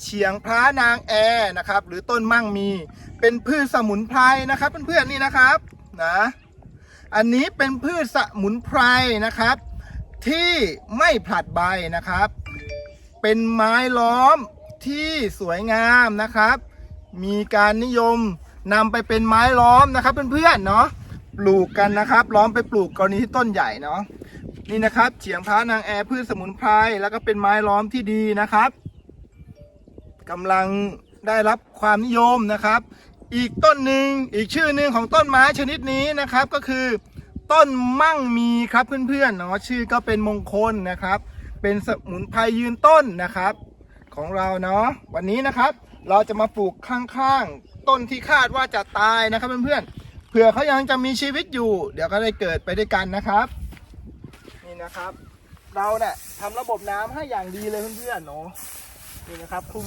เฉียงพระนางแอนะครับ หรือต้นมั่งมีเป็นพืชสมุนไพรนะครับเพื่อนๆนี่นะครับนะอันนี้เป็นพืชสมุนไพรนะครับ ที่ไม่ผลัดใบนะครับ เป็นไม้ล้อมที่สวยงามนะครับ มีการนิยมนำไปเป็นไม้ล้อมนะครับเพื่อนๆเนาะปลูกกันนะครับ ล้อมไปปลูกกรณีที่ต้นใหญ่เนาะนี่นะครับเฉียงพระนางแอพืชสมุนไพรแล้วก็เป็นไม้ล้อมที่ดีนะครับ กำลังได้รับความนิยมนะครับ อีกต้นหนึ่งอีกชื่อหนึ่งของต้นไม้ชนิดนี้นะครับก็คือ ต้นมั่งมีครับเพื่อนๆเนาะชื่อก็เป็นมงคลนะครับ เป็นสมุนไพรยืนต้นนะครับ ของเราเนาะวันนี้นะครับ เราจะมาปลูกข้างๆ ต้นที่คาดว่าจะตายนะครับเพื่อนๆเผื่อเขายังจะมีชีวิตอยู่ เดี๋ยวก็ได้เกิดไปด้วยกันนะครับ นี่นะครับ เราเนี่ยทำระบบน้ำให้อย่างดีเลยเพื่อนๆเนาะนี่นะครับคุม